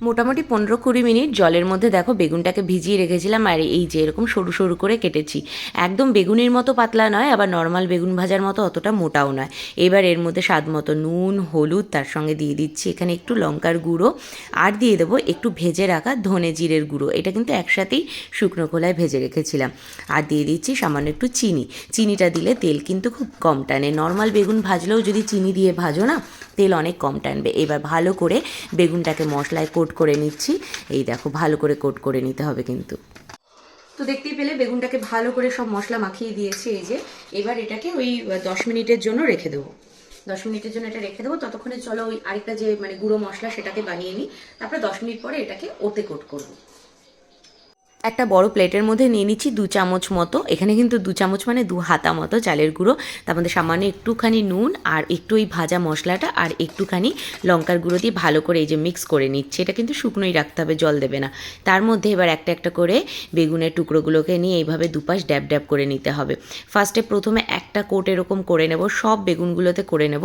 মোটামুটি পনেরো কুড়ি মিনিট জলের মধ্যে দেখো বেগুনটাকে ভিজিয়ে রেখেছিলাম আর এই যে এরকম সরু সরু করে কেটেছি। একদম বেগুনের মতো পাতলা নয়, আবার নর্মাল বেগুন ভাজার মতো অতটা মোটাও নয়। এবার এর মধ্যে স্বাদ মতো নুন, হলুদ, তার সঙ্গে দিয়ে দিচ্ছি এখানে একটু লঙ্কার গুঁড়ো আর দিয়ে দেবো একটু ভেজে রাখা ধনে জিরের গুঁড়ো। এটা কিন্তু একসাথেই শুকনো খোলায় ভেজে রেখেছিলাম। আর দিয়ে দিচ্ছি সামান্য একটু চিনি। চিনিটা দিলে তেল কিন্তু খুব কম টানে। নর্মাল বেগুন ভাজলেও যদি চিনি দিয়ে ভাজো না তেল অনেক কম টানবে। এবার ভালো করে বেগুনটাকে মশলায় কোট করে নিচ্ছি। এই দেখো, ভালো করে কোট করে নিতে হবে কিন্তু। তো দেখতেই পেলে বেগুনটাকে ভালো করে সব মশলা মাখিয়ে দিয়েছি এই যে। এবার এটাকে ওই দশ মিনিটের জন্য রেখে দেবো। দশ মিনিটের জন্য এটা রেখে দেবো। ততক্ষণে চলো ওই আরেকটা যে মানে গুঁড়ো মশলা সেটাকে বানিয়ে নিই। তারপরে দশ মিনিট পরে এটাকে ওতে কোট করব। একটা বড় প্লেটের মধ্যে নিয়ে নিচ্ছি দু চামচ মতো। এখানে কিন্তু দু চামচ মানে দু হাতা মতো চালের গুঁড়ো। তার মধ্যে সামান্য একটুখানি নুন আর একটু ওই ভাজা মশলাটা আর একটুখানি লঙ্কার গুঁড়ো দিয়ে ভালো করে এই যে মিক্স করে নিচ্ছি। এটা কিন্তু শুকনোই রাখতে হবে, জল দেবে না। তার মধ্যে এবার একটা একটা করে বেগুনের টুকরোগুলোকে নিয়ে এইভাবে দুপাশ ড্যাব ড্যাব করে নিতে হবে। ফার্স্টে প্রথমে একটা কোট এরকম করে নেব, সব বেগুনগুলোতে করে নেব।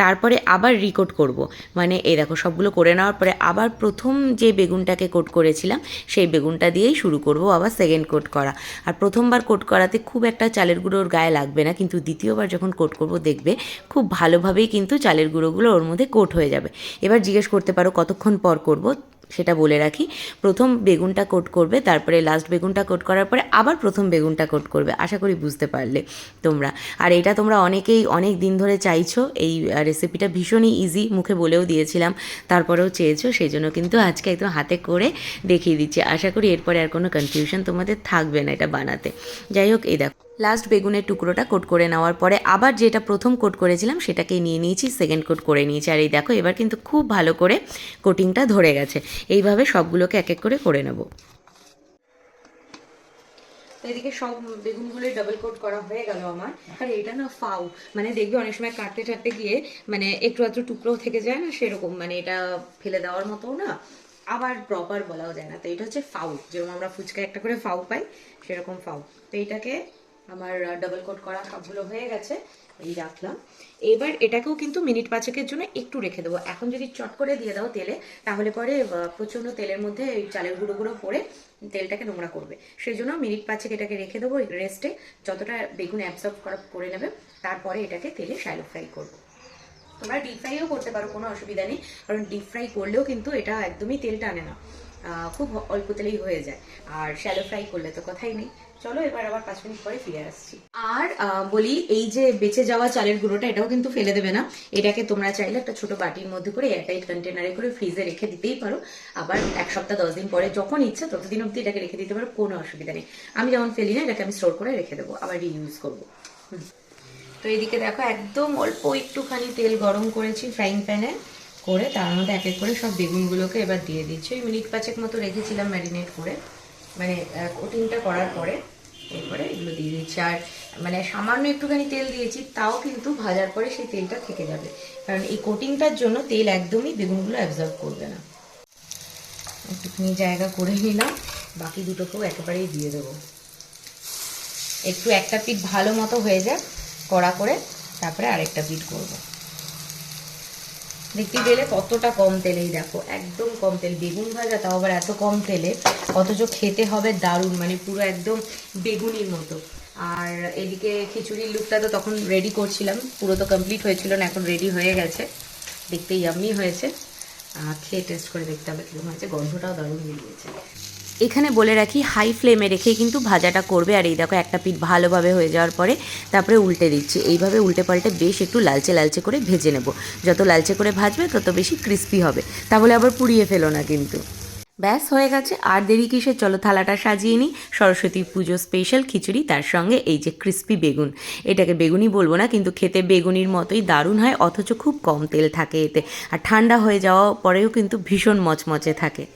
তারপরে আবার রিকোট করব। মানে এই দেখো সবগুলো করে নেওয়ার পরে আবার প্রথম যে বেগুনটাকে কোট করেছিলাম, সেই বেগুনটা দিয়েই শুরু করব, আবার সেকেন্ড কোট করা। আর প্রথমবার কোট করাতে খুব একটা চালের গুঁড়োর গায়ে লাগবে না, কিন্তু দ্বিতীয়বার যখন কোট করব দেখবে খুব ভালোভাবেই কিন্তু চালের গুঁড়োগুলো ওর মধ্যে কোট হয়ে যাবে। এবার জিজ্ঞেস করতে পারো কতক্ষণ পর করব? সেটা বলে রাখি। প্রথম বেগুনটা কোট করবে, তারপরে লাস্ট বেগুনটা কোট করার পরে আবার প্রথম বেগুনটা কোট করবে। আশা করি বুঝতে পারলে তোমরা। আর এটা তোমরা অনেকেই অনেক দিন ধরে চাইছো। এই রেসিপিটা ভীষণই ইজি মুখে বলেও দিয়েছিলাম, তারপরেও চেয়েছো। সেই জন্য কিন্তু আজকে একদম হাতে করে দেখিয়ে দিচ্ছি। আশা করি এরপরে আর কোনো কনফিউশন তোমাদের থাকবে না এটা বানাতে। যাই হোক, এই দেখো। লাস্ট বেগুনের টুকরোটা কোট করে নেওয়ার পরে আবার যেটা প্রথম কোট করেছিলাম সেটাকে নিয়ে নিয়েছি সেকেন্ড কোট করে নিয়েছি। আর এই দেখো, এবার কিন্তু খুব ভালো করে কোটিংটা ধরে গেছে। এইভাবে সবগুলোকে এক এক করে করে নেব। এদিকে সব বেগুনগুলো ডাবল কোট করা হয়ে গেল আমার। আর এটা না ফাউ মানে দেখবে অনেক সময় কাটতে টাটতে গিয়ে মানে একটু একটু টুকরো থেকে যায় না সেরকম মানে এটা ফেলে দেওয়ার মতো না। আবার প্রপার বলাও যায় না। তো এটা হচ্ছে ফাউ, যেরকম আমরা ফুচকা একটা করে ফাউ পাই, সেরকম ফাউ। তো এইটাকে আমার ডাবল কোট করা সবগুলো হয়ে গেছে, এই রাখলাম। এবার এটাকেও কিন্তু মিনিট পাঁচেকের জন্য একটু রেখে দেবো। এখন যদি চট করে দিয়ে দাও তেলে, তাহলে পরে প্রচণ্ড তেলের মধ্যে এই চালের গুঁড়ো গুঁড়ো পরে তেলটাকে নোংরা করবে। সেই জন্য মিনিট পাঁচেক এটাকে রেখে দেবো রেস্টে যতটা বেগুন অ্যাবসর্ব করা, করে নেবে, তারপরে এটাকে তেলে শ্যালো ফ্রাই করব। তোমরা ডিপ ফ্রাইও করতে পারো, কোনো অসুবিধা নেই, কারণ ডিপ ফ্রাই করলেও কিন্তু এটা একদমই তেল টানে না। খুব অল্প তেলেই হয়ে যায়। আর শ্যালো ফ্রাই করলে তো কথাই নেই। চলো এবার আবার পাঁচ মিনিট পরে ফিরে আসছি। আর বলি, এই যে বেঁচে যাওয়া চালের গুঁড়োটা, এটাও কিন্তু ফেলে দেবে না। এটাকে তোমরা চাইলে একটা ছোট বাটির মধ্যে করে এয়ারটাইট কন্টেনারে করে ফ্রিজে রেখে দিতেই পারো। আবার এক সপ্তাহ, দশ দিন পরে যখন ইচ্ছা ততদিন অব্দি এটাকে রেখে দিতে পারো, কোনো অসুবিধা নেই। আমি যেমন ফেলি না, এটাকে আমি স্টোর করে রেখে দেবো। আবার রিইউজ করব। তো এদিকে দেখো, একদম অল্প একটুখানি তেল গরম করেছি ফ্রাইং প্যানে করে, তার মধ্যে এক এক করে সব বেগুনগুলোকে এবার দিয়ে দিচ্ছি। ওই মিনিট পাঁচেক মতো রেখেছিলাম ম্যারিনেট করে মানে কোটিংটা করার পরে, এরপরে এগুলো দিয়ে দিচ্ছি। আর মানে সামান্য একটুখানি তেল দিয়েছি, তাও কিন্তু ভাজার পরে সেই তেলটা থেকে যাবে। কারণ এই কোটিংটার জন্য তেল একদমই বেগুনগুলো অ্যাবজর্ব করবে না। একটুখানি জায়গা করে নিলাম, বাকি দুটোকেও একেবারেই দিয়ে দেবো। একটু একটা পিঠ ভালো মতো হয়ে যাক, কড়া করে, তারপরে আরেকটা পিঠ করব। দেখতে গেলে কতটা কম তেলেই দেখো, একদম কম তেল। বেগুন ভাজা তাও আবার এত কম তেলে, অথচ খেতে হবে দারুণ মানে পুরো একদম বেগুনির মতো। আর এদিকে খিচুড়ির লুকটা তো তখন রেডি করছিলাম, পুরো তো কমপ্লিট হয়েছিল না, এখন রেডি হয়ে গেছে। দেখতে ইয়াম্মি হয়েছে। খেয়ে টেস্ট করে দেখতে হবে কীরকম হয়েছে, গন্ধটাও দারুণ বেরিয়েছে। এখানে বলে রাখি হাই ফ্লেমে রেখে কিন্তু ভাজাটা করবে। আর এই দেখো, একটা পিঠ ভালোভাবে হয়ে যাওয়ার পরে তারপরে উল্টে দিচ্ছি। এইভাবে উল্টে পাল্টে বেশ একটু লালচে লালচে করে ভেজে নেব। যত লালচে করে ভাজবে, তত বেশি ক্রিস্পি হবে। তাহলে আবার পুড়িয়ে ফেলো না কিন্তু। ব্যাস, হয়ে গেছে। আর দেরি কিসে চলো থালাটা সাজিয়ে নিই। সরস্বতী পুজো স্পেশাল খিচুড়ি, তার সঙ্গে এই যে ক্রিস্পি বেগুন। এটাকে বেগুনি বলব না, কিন্তু খেতে বেগুনির মতোই দারুণ হয়, অথচ খুব কম তেল থাকে এতে। আর ঠান্ডা হয়ে যাওয়া পরেও কিন্তু ভীষণ মচমচে থাকে।